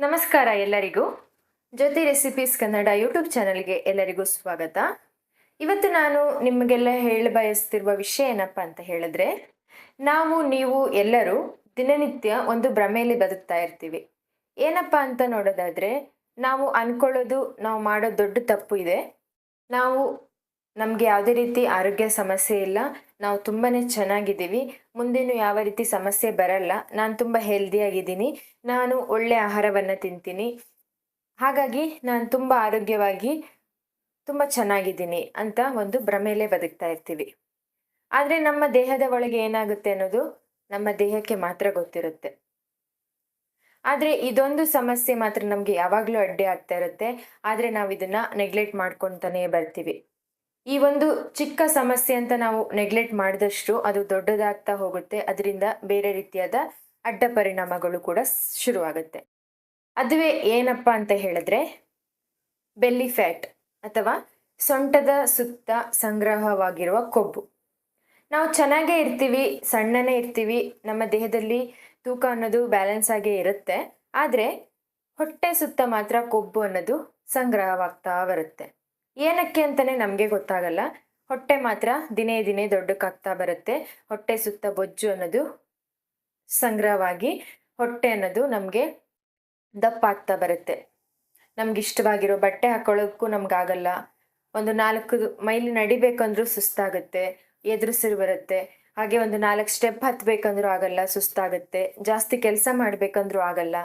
ನಮಸ್ಕಾರ ಎಲ್ಲರಿಗೂ. ಜ್ಯೋತಿ recipes Kannada YouTube ಚಾನಲ್ಗೆ ಎಲ್ಲರಿಗೂ ಸ್ವಾಗತ. ಇವತ್ತು ನಾನು ನಿಮಗೆಲ್ಲ ಹೇಳ ಬಯಸ್ತಿರುವ ವಿಷಯ ಏನಪ್ಪ ಅಂತ ಹೇಳಿದ್ರೆ, ನಾವು, ನೀವು ಎಲ್ಲರೂ ದಿನನಿತ್ಯ ಒಂದು ಭ್ರಮೆಯಲ್ಲಿ ಬದುಕ್ತಾ ಇರ್ತೀವಿ. ಏನಪ್ಪ ಅಂತ ನೋಡೋದಾದ್ರೆ, ನಾವು ಅನ್ಕೊಳ್ಳೋದು, ನಾವು ಮಾಡೋ ದೊಡ್ಡ ತಪ್ಪು ಇದೆ. ನಾವು ನಮಗೆ ಯಾವುದೇ ರೀತಿ ಆರೋಗ್ಯ ಸಮಸ್ಯೆ ಇಲ್ಲ. ನಾವು ತುಂಬಾ ಚೆನ್ನಾಗಿದ್ದೀವಿ. ಮುಂದೇನು ಯಾವ ರೀತಿ ಸಮಸ್ಯೆ ಬರಲ್ಲ. ನಾನು ತುಂಬ ಹೆಲ್ದಿಯಾಗಿದ್ದೀನಿ ನಾನು ಒಳ್ಳೆ ಆಹಾರವನ್ನು ತಿಂತೀನಿ. ಹಾಗಾಗಿ ನಾನು ತುಂಬ ಆರೋಗ್ಯವಾಗಿ ತುಂಬ ಚೆನ್ನಾಗಿದ್ದೀನಿ ಅಂತ ಒಂದು ಭ್ರಮೆಯಲ್ಲೇ ಬದುಕ್ತಾ ಇರ್ತೀವಿ. ಆದರೆ ನಮ್ಮ ದೇಹದ ಒಳಗೆ ಏನಾಗುತ್ತೆ ಅನ್ನೋದು ನಮ್ಮ ದೇಹಕ್ಕೆ ಮಾತ್ರ ಗೊತ್ತಿರುತ್ತೆ. ಆದರೆ ಇದೊಂದು ಸಮಸ್ಯೆ ಮಾತ್ರ ನಮಗೆ ಯಾವಾಗಲೂ ಅಡ್ಡಿ ಆಗ್ತಾ ಇರುತ್ತೆ. ಆದರೆ ನಾವು ಇದನ್ನು ನೆಗ್ಲೆಕ್ಟ್ ಮಾಡ್ಕೊತಾನೇ ಬರ್ತೀವಿ. ಈ ಒಂದು ಚಿಕ್ಕ ಸಮಸ್ಯೆ ಅಂತ ನಾವು ನೆಗ್ಲೆಕ್ಟ್ ಮಾಡಿದಷ್ಟು ಅದು ದೊಡ್ಡದಾಗ್ತಾ ಹೋಗುತ್ತೆ. ಅದರಿಂದ ಬೇರೆ ರೀತಿಯಾದ ಅಡ್ಡ ಪರಿಣಾಮಗಳು ಕೂಡ ಶುರುವಾಗುತ್ತೆ. ಅದುವೇ ಏನಪ್ಪ ಅಂತ ಹೇಳಿದ್ರೆ ಬೆಲ್ಲಿ ಫ್ಯಾಟ್ ಅಥವಾ ಸೊಂಟದ ಸುತ್ತ ಸಂಗ್ರಹವಾಗಿರುವ ಕೊಬ್ಬು. ನಾವು ಚೆನ್ನಾಗೇ ಇರ್ತೀವಿ, ಸಣ್ಣನೇ ಇರ್ತೀವಿ, ನಮ್ಮ ದೇಹದಲ್ಲಿ ತೂಕ ಅನ್ನೋದು ಬ್ಯಾಲೆನ್ಸ್ ಆಗೇ ಇರುತ್ತೆ. ಆದರೆ ಹೊಟ್ಟೆ ಸುತ್ತ ಮಾತ್ರ ಕೊಬ್ಬು ಅನ್ನೋದು ಸಂಗ್ರಹವಾಗ್ತಾ ಬರುತ್ತೆ. ಏನಕ್ಕೆ ಅಂತಲೇ ನಮಗೆ ಗೊತ್ತಾಗಲ್ಲ. ಹೊಟ್ಟೆ ಮಾತ್ರ ದಿನೇ ದಿನೇ ದೊಡ್ಡಕ್ಕಾಗ್ತಾ ಬರುತ್ತೆ. ಹೊಟ್ಟೆ ಸುತ್ತ ಬೊಜ್ಜು ಅನ್ನೋದು ಸಂಗ್ರಹವಾಗಿ ಹೊಟ್ಟೆ ಅನ್ನೋದು ನಮಗೆ ದಪ್ಪಾಗ್ತಾ ಬರುತ್ತೆ. ನಮ್ಗೆ ಇಷ್ಟವಾಗಿರೋ ಬಟ್ಟೆ ಹಾಕೊಳ್ಳೋಕ್ಕೂ ನಮಗಾಗಲ್ಲ. ಒಂದು ನಾಲ್ಕು ಮೈಲಿ ನಡಿಬೇಕಂದ್ರೂ ಸುಸ್ತಾಗುತ್ತೆ. ಎದುರಿಸಿರು ಬರುತ್ತೆ. ಹಾಗೆ ಒಂದು ನಾಲ್ಕು ಸ್ಟೆಪ್ ಹತ್ತಬೇಕಂದ್ರೂ ಆಗಲ್ಲ, ಸುಸ್ತಾಗುತ್ತೆ. ಜಾಸ್ತಿ ಕೆಲಸ ಮಾಡಬೇಕಂದ್ರೂ ಆಗಲ್ಲ.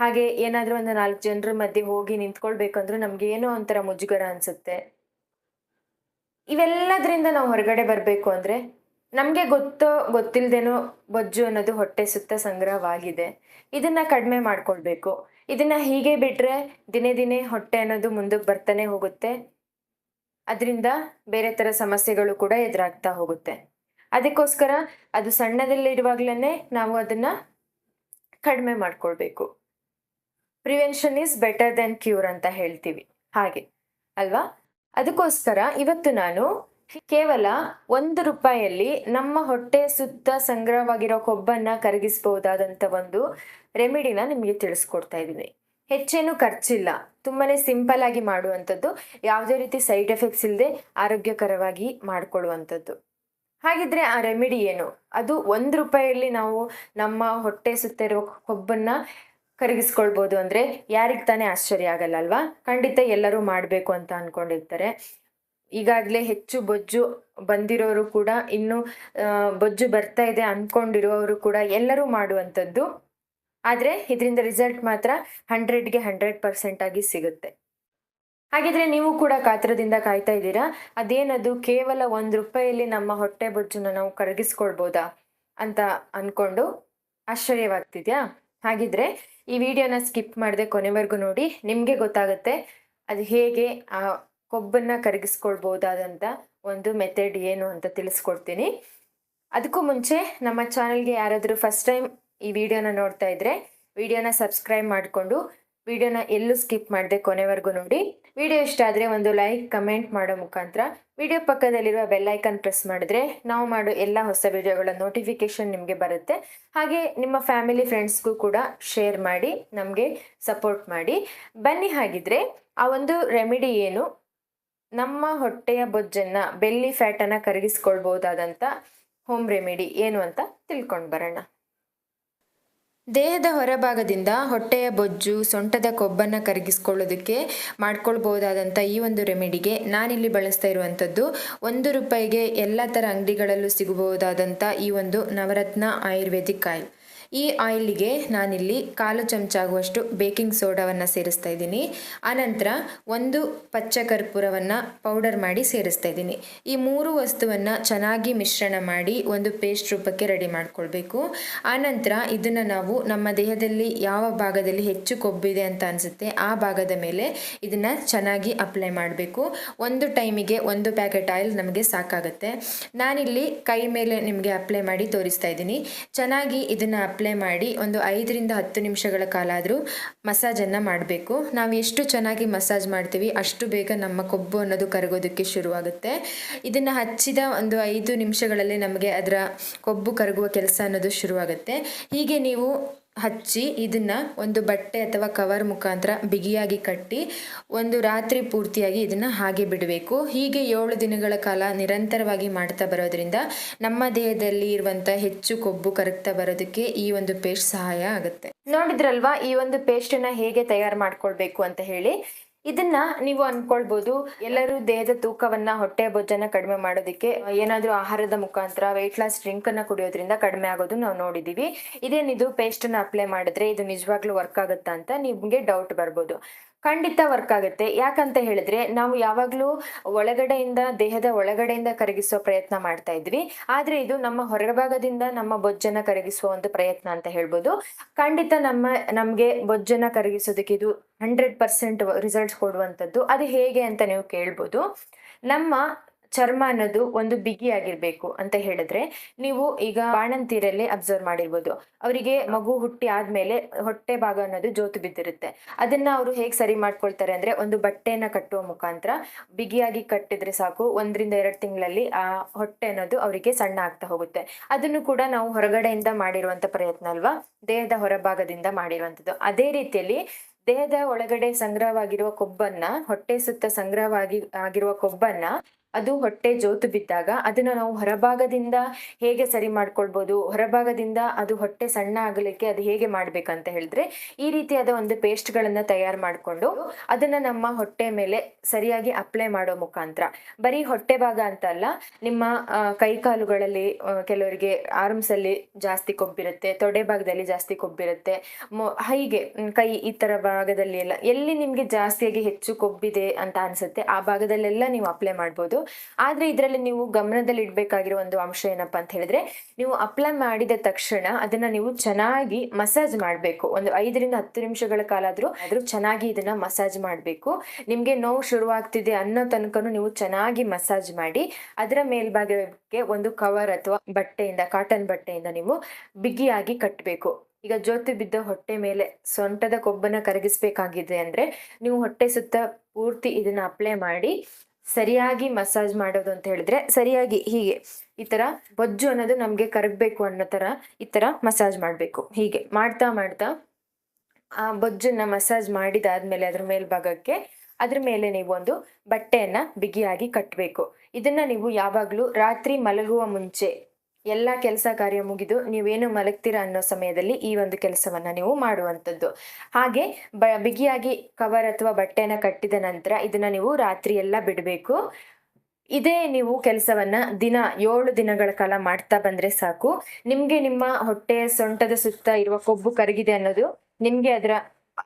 ಹಾಗೆ ಏನಾದರೂ ಒಂದು ನಾಲ್ಕು ಜನರ ಮಧ್ಯೆ ಹೋಗಿ ನಿಂತ್ಕೊಳ್ಬೇಕಂದ್ರೂ ನಮ್ಗೆ ಏನೋ ಒಂಥರ ಮುಜುಗರ ಅನ್ಸುತ್ತೆ. ಇವೆಲ್ಲದರಿಂದ ನಾವು ಹೊರಗಡೆ ಬರಬೇಕು ಅಂದರೆ ನಮಗೆ ಗೊತ್ತೋ ಗೊತ್ತಿಲ್ಲದೇನೋ ಬೊಜ್ಜು ಅನ್ನೋದು ಹೊಟ್ಟೆ ಸುತ್ತ ಸಂಗ್ರಹವಾಗಿದೆ. ಇದನ್ನು ಕಡಿಮೆ ಮಾಡ್ಕೊಳ್ಬೇಕು. ಇದನ್ನು ಹೀಗೆ ಬಿಟ್ಟರೆ ದಿನೇ ದಿನೇ ಹೊಟ್ಟೆ ಅನ್ನೋದು ಮುಂದಕ್ಕೆ ಬರ್ತಾನೆ ಹೋಗುತ್ತೆ. ಅದರಿಂದ ಬೇರೆ ಥರ ಸಮಸ್ಯೆಗಳು ಕೂಡ ಎದುರಾಗ್ತಾ ಹೋಗುತ್ತೆ. ಅದಕ್ಕೋಸ್ಕರ ಅದು ಸಣ್ಣದಲ್ಲಿರುವಾಗಲೇ ನಾವು ಅದನ್ನು ಕಡಿಮೆ ಮಾಡ್ಕೊಳ್ಬೇಕು. Prevention is better than cure ಅಂತ ಹೇಳ್ತೀವಿ. ಹಾಗೆ, ಅಲ್ವಾ? ಅದಕ್ಕೋಸ್ಕರ ಇವತ್ತು ನಾನು ಕೇವಲ ಒಂದು ರೂಪಾಯಲ್ಲಿ ನಮ್ಮ ಹೊಟ್ಟೆ ಸುತ್ತ ಸಂಗ್ರಹವಾಗಿರೋ ಕೊಬ್ಬನ್ನ ಕರಗಿಸಬಹುದಾದಂಥ ಒಂದು ರೆಮಿಡಿನ ನಿಮಗೆ ತಿಳಿಸ್ಕೊಡ್ತಾ ಇದ್ದೀನಿ. ಹೆಚ್ಚೇನು ಖರ್ಚಿಲ್ಲ. ತುಂಬಾ ಸಿಂಪಲ್ ಆಗಿ ಮಾಡುವಂಥದ್ದು, ಯಾವುದೇ ರೀತಿ ಸೈಡ್ ಎಫೆಕ್ಟ್ಸ್ ಇಲ್ಲದೆ ಆರೋಗ್ಯಕರವಾಗಿ ಮಾಡಿಕೊಳ್ಳುವಂಥದ್ದು. ಹಾಗಿದ್ರೆ ಆ ರೆಮಿಡಿ ಏನು? ಅದು ಒಂದು ರೂಪಾಯಿಯಲ್ಲಿ ನಾವು ನಮ್ಮ ಹೊಟ್ಟೆ ಸುತ್ತ ಇರೋ ಕೊಬ್ಬನ್ನು ಕರಗಿಸ್ಕೊಳ್ಬೋದು ಅಂದರೆ ಯಾರಿಗೆ ತಾನೇ ಆಶ್ಚರ್ಯ ಆಗಲ್ಲ ಅಲ್ವಾ? ಖಂಡಿತ ಎಲ್ಲರೂ ಮಾಡಬೇಕು ಅಂತ ಅಂದ್ಕೊಂಡಿರ್ತಾರೆ ಈಗಾಗಲೇ ಹೆಚ್ಚು ಬೊಜ್ಜು ಬಂದಿರೋರು ಕೂಡ ಇನ್ನು ಬೊಜ್ಜು ಬರ್ತಾ ಇದೆ ಅಂದ್ಕೊಂಡಿರೋರು ಕೂಡ ಎಲ್ಲರೂ ಮಾಡುವಂಥದ್ದು. ಆದರೆ ಇದರಿಂದ ರಿಸಲ್ಟ್ ಮಾತ್ರ ಹಂಡ್ರೆಡ್ಗೆ ಹಂಡ್ರೆಡ್ ಪರ್ಸೆಂಟ್ ಆಗಿ ಸಿಗುತ್ತೆ. ಹಾಗಿದ್ರೆ ನೀವು ಕೂಡ ಕಾತ್ರದಿಂದ ಕಾಯ್ತಾ ಇದ್ದೀರಾ? ಅದೇನದು ಕೇವಲ ಒಂದು ರೂಪಾಯಿಯಲ್ಲಿ ನಮ್ಮ ಹೊಟ್ಟೆ ಬೊಜ್ಜನ್ನ ನಾವು ಕರಗಿಸ್ಕೊಳ್ಬೋದಾ ಅಂತ ಅಂದ್ಕೊಂಡು ಆಶ್ಚರ್ಯವಾಗ್ತಿದ್ಯಾ? ಹಾಗಿದ್ರೆ ಈ ವಿಡಿಯೋನ ಸ್ಕಿಪ್ ಮಾಡದೆ ಕೊನೆವರೆಗೂ ನೋಡಿ, ನಿಮಗೆ ಗೊತ್ತಾಗುತ್ತೆ ಅದು ಹೇಗೆ ಆ ಕೊಬ್ಬನ್ನು ಕರಗಿಸ್ಕೊಳ್ಬೋದಾದಂಥ ಒಂದು ಮೆಥಡ್ ಏನು ಅಂತ ತಿಳಿಸ್ಕೊಡ್ತೀನಿ. ಅದಕ್ಕೂ ಮುಂಚೆ ನಮ್ಮ ಚಾನಲ್ಗೆ ಯಾರಾದರೂ ಫಸ್ಟ್ ಟೈಮ್ ಈ ವಿಡಿಯೋನ ನೋಡ್ತಾ ಇದ್ದರೆ ವಿಡಿಯೋನ ಸಬ್ಸ್ಕ್ರೈಬ್ ಮಾಡಿಕೊಂಡು, ವಿಡಿಯೋನ ಎಲ್ಲೂ ಸ್ಕಿಪ್ ಮಾಡದೆ ಕೊನೆವರೆಗೂ ನೋಡಿ. ವಿಡಿಯೋ ಇಷ್ಟ ಆದರೆ ಒಂದು ಲೈಕ್, ಕಮೆಂಟ್ ಮಾಡೋ ಮುಖಾಂತರ ವಿಡಿಯೋ ಪಕ್ಕದಲ್ಲಿರುವ ಬೆಲ್ಲೈಕನ್ ಪ್ರೆಸ್ ಮಾಡಿದ್ರೆ ನಾವು ಮಾಡೋ ಎಲ್ಲ ಹೊಸ ವಿಡಿಯೋಗಳ ನೋಟಿಫಿಕೇಷನ್ ನಿಮಗೆ ಬರುತ್ತೆ. ಹಾಗೆ ನಿಮ್ಮ ಫ್ಯಾಮಿಲಿ ಫ್ರೆಂಡ್ಸ್ಗೂ ಕೂಡ ಶೇರ್ ಮಾಡಿ, ನಮಗೆ ಸಪೋರ್ಟ್ ಮಾಡಿ. ಬನ್ನಿ ಹಾಗಿದ್ರೆ ಆ ಒಂದು ರೆಮಿಡಿ ಏನು? ನಮ್ಮ ಹೊಟ್ಟೆಯ ಬೊಜ್ಜನ್ನು ಬೆಲ್ಲಿ ಫ್ಯಾಟನ್ನು ಕರಗಿಸ್ಕೊಳ್ಬೋದಾದಂಥ ಹೋಮ್ ರೆಮಿಡಿ ಏನು ಅಂತ ತಿಳ್ಕೊಂಡು ಬರೋಣ. ದೇಹದ ಹೊರಭಾಗದಿಂದ ಹೊಟ್ಟೆಯ ಬೊಜ್ಜು, ಸೊಂಟದ ಕೊಬ್ಬನ್ನು ಕರಗಿಸ್ಕೊಳ್ಳೋದಕ್ಕೆ ಮಾಡ್ಕೊಳ್ಬೋದಾದಂಥ ಈ ಒಂದು ರೆಮಿಡಿಗೆ ನಾನಿಲ್ಲಿ ಬಳಸ್ತಾ ಇರುವಂಥದ್ದು. ಒಂದು ರೂಪಾಯಿಗೆ ಎಲ್ಲ ಥರ ಅಂಗಡಿಗಳಲ್ಲೂ ಸಿಗಬಹುದಾದಂಥ ಈ ಒಂದು ನವರತ್ನ ಆಯುರ್ವೇದಿಕ್ ಆಯಿಲ್. ಈ ಆಯಿಲಿಗೆ ನಾನಿಲ್ಲಿ ಕಾಲು ಚಮಚ ಆಗುವಷ್ಟು ಬೇಕಿಂಗ್ ಸೋಡಾವನ್ನು ಸೇರಿಸ್ತಾ ಇದ್ದೀನಿ. ಆನಂತರ ಒಂದು ಪಚ್ಚ ಕರ್ಪೂರವನ್ನು ಪೌಡರ್ ಮಾಡಿ ಸೇರಿಸ್ತಾ ಇದ್ದೀನಿ. ಈ ಮೂರು ವಸ್ತುವನ್ನು ಚೆನ್ನಾಗಿ ಮಿಶ್ರಣ ಮಾಡಿ ಒಂದು ಪೇಸ್ಟ್ ರೂಪಕ್ಕೆ ರೆಡಿ ಮಾಡಿಕೊಳ್ಬೇಕು. ಆನಂತರ ಇದನ್ನು ನಾವು ನಮ್ಮ ದೇಹದಲ್ಲಿ ಯಾವ ಭಾಗದಲ್ಲಿ ಹೆಚ್ಚು ಕೊಬ್ಬಿದೆ ಅಂತ ಅನಿಸುತ್ತೆ ಆ ಭಾಗದ ಮೇಲೆ ಇದನ್ನು ಚೆನ್ನಾಗಿ ಅಪ್ಲೈ ಮಾಡಬೇಕು. ಒಂದು ಟೈಮಿಗೆ ಒಂದು ಪ್ಯಾಕೆಟ್ ಆಯಿಲ್ ನಮಗೆ ಸಾಕಾಗುತ್ತೆ. ನಾನಿಲ್ಲಿ ಕೈ ಮೇಲೆ ನಿಮಗೆ ಅಪ್ಲೈ ಮಾಡಿ ತೋರಿಸ್ತಾ ಇದ್ದೀನಿ. ಚೆನ್ನಾಗಿ ಇದನ್ನು ಮಾಡಿ ಒಂದು ಐದರಿಂದ ಹತ್ತು ನಿಮಿಷಗಳ ಕಾಲ ಆದರೂ ಮಸಾಜನ್ನು ಮಾಡಬೇಕು. ನಾವು ಎಷ್ಟು ಚೆನ್ನಾಗಿ ಮಸಾಜ್ ಮಾಡ್ತೀವಿ ಅಷ್ಟು ಬೇಗ ನಮ್ಮ ಕೊಬ್ಬು ಅನ್ನೋದು ಕರಗೋದಕ್ಕೆ ಶುರುವಾಗುತ್ತೆ. ಇದನ್ನು ಹಚ್ಚಿದ ಒಂದು ಐದು ನಿಮಿಷಗಳಲ್ಲಿ ನಮಗೆ ಅದರ ಕೊಬ್ಬು ಕರಗುವ ಕೆಲಸ ಅನ್ನೋದು ಶುರುವಾಗುತ್ತೆ. ಹೀಗೆ ನೀವು ಹಚ್ಚಿ ಇದನ್ನ ಒಂದು ಬಟ್ಟೆ ಅಥವಾ ಕವರ್ ಮುಖಾಂತರ ಬಿಗಿಯಾಗಿ ಕಟ್ಟಿ ಒಂದು ರಾತ್ರಿ ಪೂರ್ತಿಯಾಗಿ ಇದನ್ನ ಹಾಗೆ ಬಿಡಬೇಕು. ಹೀಗೆ ಏಳು ದಿನಗಳ ಕಾಲ ನಿರಂತರವಾಗಿ ಮಾಡ್ತಾ ಬರೋದ್ರಿಂದ ನಮ್ಮ ದೇಹದಲ್ಲಿ ಇರುವಂತ ಹೆಚ್ಚು ಕೊಬ್ಬು ಕರಗ್ತಾ ಬರೋದಕ್ಕೆ ಈ ಒಂದು ಪೇಸ್ಟ್ ಸಹಾಯ ಆಗುತ್ತೆ. ನೋಡಿದ್ರಲ್ವಾ ಈ ಒಂದು ಪೇಸ್ಟನ್ನ ಹೇಗೆ ತಯಾರು ಮಾಡ್ಕೊಳ್ಬೇಕು ಅಂತ ಹೇಳಿ? ಇದನ್ನ ನೀವು ಅನ್ಕೊಳ್ಬಹುದು ಎಲ್ಲರೂ ದೇಹದ ತೂಕವನ್ನ ಹೊಟ್ಟೆ ಬೊಜ್ಜನ್ನ ಕಡಿಮೆ ಮಾಡೋದಕ್ಕೆ ಏನಾದ್ರೂ ಆಹಾರದ ಮುಖಾಂತರ ವೆಯ್ಟ್ ಲಾಸ್ ಡ್ರಿಂಕ್ ಅನ್ನ ಕುಡಿಯೋದ್ರಿಂದ ಕಡಿಮೆ ಆಗೋದು ನಾವು ನೋಡಿದೀವಿ. ಇದೇನಿದು ಪೇಸ್ಟ್ ಅನ್ನ ಅಪ್ಲೈ ಮಾಡಿದ್ರೆ ಇದು ನಿಜವಾಗ್ಲೂ ವರ್ಕ್ ಆಗುತ್ತಾ ಅಂತ ನಿಮ್ಗೆ ಡೌಟ್ ಬರ್ಬೋದು. ಖಂಡಿತ ವರ್ಕ್ ಆಗುತ್ತೆ. ಯಾಕಂತ ಹೇಳಿದ್ರೆ ನಾವು ಯಾವಾಗಲೂ ಒಳಗಡೆಯಿಂದ, ದೇಹದ ಒಳಗಡೆಯಿಂದ ಕರಗಿಸುವ ಪ್ರಯತ್ನ ಮಾಡ್ತಾ ಇದ್ವಿ. ಆದ್ರೆ ಇದು ನಮ್ಮ ಹೊರಭಾಗದಿಂದ ನಮ್ಮ ಬೊಜ್ಜನ್ನ ಕರಗಿಸುವ ಒಂದು ಪ್ರಯತ್ನ ಅಂತ ಹೇಳ್ಬೋದು. ಖಂಡಿತ ನಮ್ಮ, ನಮಗೆ ಬೊಜ್ಜನ್ನ ಕರಗಿಸೋದಕ್ಕೆ ಇದು ಹಂಡ್ರೆಡ್ ಪರ್ಸೆಂಟ್ ರಿಸಲ್ಟ್ಸ್ ಕೊಡುವಂಥದ್ದು. ಅದು ಹೇಗೆ ಅಂತ ನೀವು ಕೇಳ್ಬೋದು. ನಮ್ಮ ಚರ್ಮ ಅನ್ನೋದು ಒಂದು ಬಿಗಿಯಾಗಿರ್ಬೇಕು ಅಂತ ಹೇಳಿದ್ರೆ ನೀವು ಈಗ ಬಾಣಂತಿರಲ್ಲಿ ಅಬ್ಸರ್ವ್ ಮಾಡಿರ್ಬೋದು. ಅವರಿಗೆ ಮಗು ಹುಟ್ಟಿ ಆದ್ಮೇಲೆ ಹೊಟ್ಟೆ ಭಾಗ ಅನ್ನೋದು ಜೋತು ಬಿದ್ದಿರುತ್ತೆ. ಅದನ್ನ ಅವರು ಹೇಗೆ ಸರಿ ಮಾಡ್ಕೊಳ್ತಾರೆ ಅಂದ್ರೆ ಒಂದು ಬಟ್ಟೆಯನ್ನ ಕಟ್ಟುವ ಮುಖಾಂತರ ಬಿಗಿಯಾಗಿ ಕಟ್ಟಿದ್ರೆ ಸಾಕು, ಒಂದರಿಂದ ಎರಡು ತಿಂಗಳಲ್ಲಿ ಆ ಹೊಟ್ಟೆ ಅನ್ನೋದು ಅವರಿಗೆ ಸಣ್ಣ ಆಗ್ತಾ ಹೋಗುತ್ತೆ. ಅದನ್ನು ಕೂಡ ನಾವು ಹೊರಗಡೆಯಿಂದ ಮಾಡಿರುವಂತ ಪ್ರಯತ್ನ ಅಲ್ವಾ? ದೇಹದ ಹೊರಭಾಗದಿಂದ ಮಾಡಿರುವಂತದ್ದು ಅದೇ ರೀತಿಯಲ್ಲಿ ದೇಹದ ಒಳಗಡೆ ಸಂಗ್ರಹವಾಗಿರುವ ಕೊಬ್ಬನ್ನ, ಹೊಟ್ಟೆ ಸುತ್ತ ಸಂಗ್ರಹವಾಗಿ ಆಗಿರುವ ಕೊಬ್ಬನ್ನ ಅದು ಹೊಟ್ಟೆ ಜೋತು ಬಿದ್ದಾಗ ಅದನ್ನ ನಾವು ಹೊರಭಾಗದಿಂದ ಹೇಗೆ ಸರಿ ಮಾಡ್ಕೊಳ್ಬೋದು, ಹೊರಭಾಗದಿಂದ ಅದು ಹೊಟ್ಟೆ ಸಣ್ಣ ಆಗಲಿಕ್ಕೆ ಅದು ಹೇಗೆ ಮಾಡ್ಬೇಕಂತ ಹೇಳಿದ್ರೆ ಈ ರೀತಿಯಾದ ಒಂದು ಪೇಸ್ಟ್ಗಳನ್ನ ತಯಾರು ಮಾಡಿಕೊಂಡು ಅದನ್ನ ನಮ್ಮ ಹೊಟ್ಟೆ ಮೇಲೆ ಸರಿಯಾಗಿ ಅಪ್ಲೈ ಮಾಡೋ ಮುಖಾಂತರ, ಬರೀ ಹೊಟ್ಟೆ ಭಾಗ ಅಂತ ಅಲ್ಲ, ನಿಮ್ಮ ಕೈಕಾಲುಗಳಲ್ಲಿ ಕೆಲವರಿಗೆ ಆರ್ಮ್ಸ್ ಅಲ್ಲಿ ಜಾಸ್ತಿ ಕೊಬ್ಬಿರುತ್ತೆ, ತೊಡೆ ಭಾಗದಲ್ಲಿ ಜಾಸ್ತಿ ಕೊಬ್ಬಿರುತ್ತೆ ಹೈಗೆ ಕೈ ಈ ತರ ಭಾಗದಲ್ಲಿ ಎಲ್ಲ, ಎಲ್ಲಿ ನಿಮ್ಗೆ ಜಾಸ್ತಿಯಾಗಿ ಹೆಚ್ಚು ಕೊಬ್ಬಿದೆ ಅಂತ ಅನ್ಸುತ್ತೆ ಆ ಭಾಗದಲ್ಲೆಲ್ಲ ನೀವು ಅಪ್ಲೈ ಮಾಡ್ಬೋದು. ಆದ್ರೆ ಇದರಲ್ಲಿ ನೀವು ಗಮನದಲ್ಲಿ ಇಡ್ಬೇಕಾಗಿರೋ ಒಂದು ಅಂಶ ಏನಪ್ಪಾ ಅಂತ ಹೇಳಿದ್ರೆ, ನೀವು ಅಪ್ಲೈ ಮಾಡಿದ ತಕ್ಷಣ ಅದನ್ನ ನೀವು ಚೆನ್ನಾಗಿ ಮಸಾಜ್ ಮಾಡಬೇಕು. ಒಂದು ಐದರಿಂದ ಹತ್ತು ನಿಮಿಷಗಳ ಕಾಲ ಆದರೂ ಆದರೂ ಚೆನ್ನಾಗಿ ಇದನ್ನ ಮಸಾಜ್ ಮಾಡಬೇಕು. ನಿಮಗೆ ನೋವು ಶುರುವಾಗ್ತಿದೆ ಅನ್ನೋ ತನಕನು ನೀವು ಚೆನ್ನಾಗಿ ಮಸಾಜ್ ಮಾಡಿ, ಅದರ ಮೇಲ್ಭಾಗಕ್ಕೆ ಒಂದು ಕವರ್ ಅಥವಾ ಬಟ್ಟೆಯಿಂದ ಕಾಟನ್ ಬಟ್ಟೆಯಿಂದ ನೀವು ಬಿಗಿಯಾಗಿ ಕಟ್ಟಬೇಕು ಈಗ ಜ್ಯೋತಿ ಬಿದ್ದ ಹೊಟ್ಟೆ ಮೇಲೆ ಸೊಂಟದ ಕೊಬ್ಬನ್ನ ಕರಗಿಸ್ಬೇಕಾಗಿದೆ ಅಂದ್ರೆ ನೀವು ಹೊಟ್ಟೆ ಸುತ್ತ ಪೂರ್ತಿ ಇದನ್ನ ಅಪ್ಲೈ ಮಾಡಿ ಸರಿಯಾಗಿ ಮಸಾಜ್ ಮಾಡೋದು ಅಂತ ಹೇಳಿದ್ರೆ ಸರಿಯಾಗಿ ಹೀಗೆ ಈ ತರ ಬೊಜ್ಜು ಅನ್ನೋದು ನಮ್ಗೆ ಕರಗಬೇಕು ಅನ್ನೋ ತರ ಈ ತರ ಮಸಾಜ್ ಮಾಡ್ಬೇಕು. ಹೀಗೆ ಮಾಡ್ತಾ ಮಾಡ್ತಾ ಆ ಬೊಜ್ಜನ್ನ ಮಸಾಜ್ ಮಾಡಿದಾದ್ಮೇಲೆ ಅದ್ರ ಮೇಲ್ಭಾಗಕ್ಕೆ ಅದ್ರ ಮೇಲೆ ನೀವು ಒಂದು ಬಟ್ಟೆಯನ್ನ ಬಿಗಿಯಾಗಿ ಕಟ್ಟಬೇಕು ಇದನ್ನ ನೀವು ಯಾವಾಗ್ಲೂ ರಾತ್ರಿ ಮಲಗುವ ಮುಂಚೆ ಎಲ್ಲ ಕೆಲಸ ಕಾರ್ಯ ಮುಗಿದು ನೀವೇನು ಮಲಗ್ತೀರಾ ಅನ್ನೋ ಸಮಯದಲ್ಲಿ ಈ ಒಂದು ಕೆಲಸವನ್ನ ನೀವು ಮಾಡುವಂಥದ್ದು. ಹಾಗೆ ಬ, ಬಿಗಿಯಾಗಿ ಕವರ್ ಅಥವಾ ಬಟ್ಟೆನ ಕಟ್ಟಿದ ನಂತರ ಇದನ್ನ ನೀವು ರಾತ್ರಿ ಎಲ್ಲ ಬಿಡಬೇಕು. ಇದೇ ನೀವು ಕೆಲಸವನ್ನ ದಿನ ಏಳು ದಿನಗಳ ಕಾಲ ಮಾಡ್ತಾ ಬಂದ್ರೆ ಸಾಕು. ನಿಮ್ಗೆ ನಿಮ್ಮ ಹೊಟ್ಟೆ ಸೊಂಟದ ಸುತ್ತ ಇರುವ ಕೊಬ್ಬು ಕರಗಿದೆ ಅನ್ನೋದು ನಿಮ್ಗೆ ಅದರ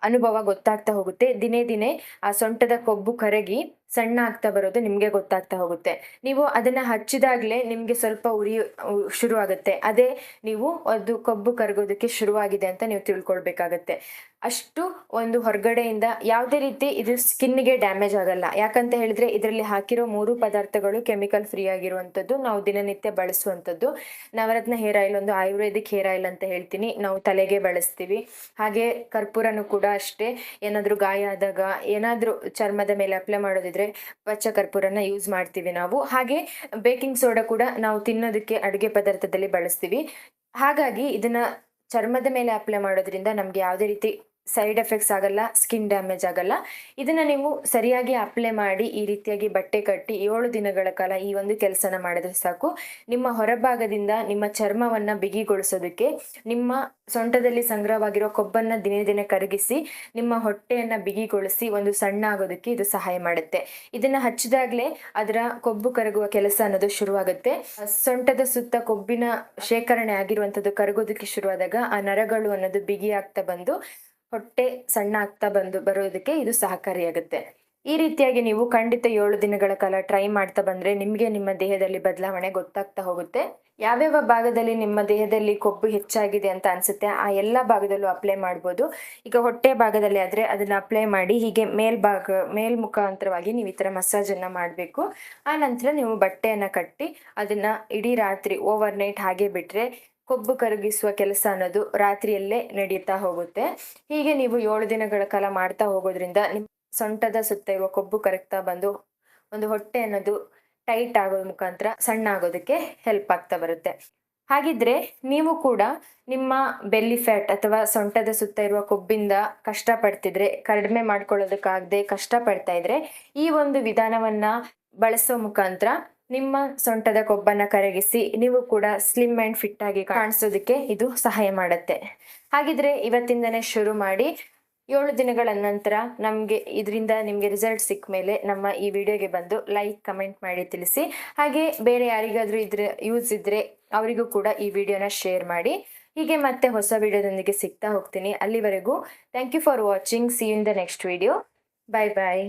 ಅನುಭವ ಗೊತ್ತಾಗ್ತಾ ಹೋಗುತ್ತೆ. ದಿನೇ ದಿನೇ ಆ ಸೊಂಟದ ಕೊಬ್ಬು ಕರಗಿ ಸಣ್ಣ ಆಗ್ತಾ ಬರೋದು ನಿಮಗೆ ಗೊತ್ತಾಗ್ತಾ ಹೋಗುತ್ತೆ. ನೀವು ಅದನ್ನ ಹಚ್ಚಿದಾಗ್ಲೇ ನಿಮಗೆ ಸ್ವಲ್ಪ ಉರಿ ಶುರು ಆಗುತ್ತೆ ಅದೇ ನೀವು ಅದು ಕಬ್ಬು ಕರಗೋದಕ್ಕೆ ಶುರುವಾಗಿದೆ ಅಂತ ನೀವು ತಿಳ್ಕೊಳ್ಬೇಕಾಗತ್ತೆ. ಅಷ್ಟು ಒಂದು ಹೊರಗಡೆಯಿಂದ ಯಾವುದೇ ರೀತಿ ಇದು ಸ್ಕಿನ್ಗೆ ಡ್ಯಾಮೇಜ್ ಆಗಲ್ಲ. ಯಾಕಂತ ಹೇಳಿದ್ರೆ ಇದರಲ್ಲಿ ಹಾಕಿರೋ ಮೂರು ಪದಾರ್ಥಗಳು ಕೆಮಿಕಲ್ ಫ್ರೀ ಆಗಿರುವಂಥದ್ದು, ನಾವು ದಿನನಿತ್ಯ ಬಳಸುವಂಥದ್ದು. ನವರತ್ನ ಹೇರ್ ಆಯಿಲ್ ಒಂದು ಆಯುರ್ವೇದಿಕ್ ಹೇರ್ ಆಯಿಲ್ ಅಂತ ಹೇಳ್ತೀನಿ. ನಾವು ತಲೆಗೆ ಬಳಸ್ತೀವಿ. ಹಾಗೆ ಕರ್ಪೂರನು ಕೂಡ ಅಷ್ಟೇ. ಏನಾದರೂ ಗಾಯ ಆದಾಗ, ಏನಾದರೂ ಚರ್ಮದ ಮೇಲೆ ಅಪ್ಲೈ ಮಾಡೋದಿದ್ರೆ ಪಚ್ಚ ಕರ್ಪೂರನ ಯೂಸ್ ಮಾಡ್ತೀವಿ ನಾವು. ಹಾಗೆ ಬೇಕಿಂಗ್ ಸೋಡಾ ಕೂಡ ನಾವು ತಿನ್ನೋದಕ್ಕೆ ಅಡುಗೆ ಪದಾರ್ಥದಲ್ಲಿ ಬಳಸ್ತೀವಿ. ಹಾಗಾಗಿ ಇದನ್ನ ಚರ್ಮದ ಮೇಲೆ ಅಪ್ಲೈ ಮಾಡೋದ್ರಿಂದ ನಮಗೆ ಯಾವುದೇ ರೀತಿ ಸೈಡ್ ಎಫೆಕ್ಟ್ಸ್ ಆಗಲ್ಲ, ಸ್ಕಿನ್ ಡ್ಯಾಮೇಜ್ ಆಗಲ್ಲ. ಇದನ್ನ ನೀವು ಸರಿಯಾಗಿ ಅಪ್ಲೈ ಮಾಡಿ, ಈ ರೀತಿಯಾಗಿ ಬಟ್ಟೆ ಕಟ್ಟಿ ಏಳು ದಿನಗಳ ಕಾಲ ಈ ಒಂದು ಕೆಲಸನ ಮಾಡಿದ್ರೆ ಸಾಕು. ನಿಮ್ಮ ಹೊರಭಾಗದಿಂದ ನಿಮ್ಮ ಚರ್ಮವನ್ನ ಬಿಗಿಗೊಳಿಸೋದಕ್ಕೆ, ನಿಮ್ಮ ಸೊಂಟದಲ್ಲಿ ಸಂಗ್ರಹವಾಗಿರೋ ಕೊಬ್ಬನ್ನ ದಿನೇ ದಿನೇ ಕರಗಿಸಿ, ನಿಮ್ಮ ಹೊಟ್ಟೆಯನ್ನ ಬಿಗಿಗೊಳಿಸಿ ಒಂದು ಸಣ್ಣ ಆಗೋದಕ್ಕೆ ಇದು ಸಹಾಯ ಮಾಡುತ್ತೆ. ಇದನ್ನ ಹಚ್ಚಿದಾಗ್ಲೇ ಅದರ ಕೊಬ್ಬು ಕರಗುವ ಕೆಲಸ ಅನ್ನೋದು ಶುರುವಾಗುತ್ತೆ. ಸೊಂಟದ ಸುತ್ತ ಕೊಬ್ಬಿನ ಶೇಖರಣೆ ಆಗಿರುವಂಥದ್ದು ಕರಗೋದಕ್ಕೆ ಶುರುವಾದಾಗ ಆ ನರಗಳು ಅನ್ನೋದು ಬಿಗಿಯಾಗ್ತಾ ಬಂದು ಹೊಟ್ಟೆ ಸಣ್ಣ ಆಗ್ತಾ ಬಂದು ಬರೋದಕ್ಕೆ ಇದು ಸಹಕಾರಿಯಾಗುತ್ತೆ. ಈ ರೀತಿಯಾಗಿ ನೀವು ಖಂಡಿತ ಏಳು ದಿನಗಳ ಕಾಲ ಟ್ರೈ ಮಾಡ್ತಾ ಬಂದ್ರೆ ನಿಮಗೆ ನಿಮ್ಮ ದೇಹದಲ್ಲಿ ಬದಲಾವಣೆ ಗೊತ್ತಾಗ್ತಾ ಹೋಗುತ್ತೆ. ಯಾವ್ಯಾವ ಭಾಗದಲ್ಲಿ ನಿಮ್ಮ ದೇಹದಲ್ಲಿ ಕೊಬ್ಬು ಹೆಚ್ಚಾಗಿದೆ ಅಂತ ಅನ್ಸುತ್ತೆ ಆ ಎಲ್ಲ ಭಾಗದಲ್ಲೂ ಅಪ್ಲೈ ಮಾಡ್ಬೋದು. ಈಗ ಹೊಟ್ಟೆ ಭಾಗದಲ್ಲಿ ಆದ್ರೆ ಅದನ್ನ ಅಪ್ಲೈ ಮಾಡಿ ಹೀಗೆ ಮೇಲ್ಭಾಗ ಮೇಲ್ಮುಖಾಂತರವಾಗಿ ನೀವು ಈ ಥರ ಮಸಾಜನ್ನು ಮಾಡಬೇಕು. ಆ ನಂತರ ನೀವು ಬಟ್ಟೆಯನ್ನು ಕಟ್ಟಿ ಅದನ್ನ ಇಡೀ ರಾತ್ರಿ ಓವರ್ ನೈಟ್ ಹಾಗೆ ಬಿಟ್ರೆ ಕೊಬ್ಬು ಕರಗಿಸುವ ಕೆಲಸ ಅನ್ನೋದು ರಾತ್ರಿಯಲ್ಲೇ ನಡೀತಾ ಹೋಗುತ್ತೆ. ಹೀಗೆ ನೀವು ಏಳು ದಿನಗಳ ಕಾಲ ಮಾಡ್ತಾ ಹೋಗೋದ್ರಿಂದ ನಿಮ್ಮ ಸೊಂಟದ ಸುತ್ತ ಇರುವ ಕೊಬ್ಬು ಕರಗ್ತಾ ಬಂದು ಒಂದು ಹೊಟ್ಟೆ ಅನ್ನೋದು ಟೈಟ್ ಆಗೋ ಮುಖಾಂತರ ಸಣ್ಣ ಆಗೋದಕ್ಕೆ ಹೆಲ್ಪ್ ಆಗ್ತಾ ಬರುತ್ತೆ. ಹಾಗಿದ್ರೆ ನೀವು ಕೂಡ ನಿಮ್ಮ ಬೆಲ್ಲಿ ಫ್ಯಾಟ್ ಅಥವಾ ಸೊಂಟದ ಸುತ್ತ ಇರುವ ಕೊಬ್ಬಿಂದ ಕಷ್ಟಪಡ್ತಿದ್ರೆ, ಕಡಿಮೆ ಮಾಡ್ಕೊಳ್ಳೋದಕ್ಕಾಗದೆ ಕಷ್ಟಪಡ್ತಾ ಇದ್ರೆ ಈ ಒಂದು ವಿಧಾನವನ್ನ ಬಳಸೋ ಮುಖಾಂತರ ನಿಮ್ಮ ಸೊಂಟದ ಕೊಬ್ಬನ್ನ ಕರಗಿಸಿ, ನೀವು ಕೂಡ ಸ್ಲಿಮ್ ಆ್ಯಂಡ್ ಫಿಟ್ ಆಗಿ ಕಾಣಿಸೋದಕ್ಕೆ ಇದು ಸಹಾಯ ಮಾಡುತ್ತೆ. ಹಾಗಿದ್ರೆ ಇವತ್ತಿಂದನೇ ಶುರು ಮಾಡಿ, ಏಳು ದಿನಗಳ ನಂತರ ನಮಗೆ ಇದರಿಂದ ನಿಮಗೆ ರಿಸಲ್ಟ್ ಸಿಕ್ಕ ಮೇಲೆ ನಮ್ಮ ಈ ವಿಡಿಯೋಗೆ ಬಂದು ಲೈಕ್ ಕಮೆಂಟ್ ಮಾಡಿ ತಿಳಿಸಿ. ಹಾಗೆ ಬೇರೆ ಯಾರಿಗಾದರೂ ಇದ್ರೆ ಯೂಸ್ ಇದ್ದರೆ ಅವರಿಗೂ ಕೂಡ ಈ ವಿಡಿಯೋನ ಶೇರ್ ಮಾಡಿ. ಹೀಗೆ ಮತ್ತೆ ಹೊಸ ವಿಡಿಯೋದೊಂದಿಗೆ ಸಿಗ್ತಾ ಹೋಗ್ತೀನಿ. ಅಲ್ಲಿವರೆಗೂ thank you for watching see in the next video bye bye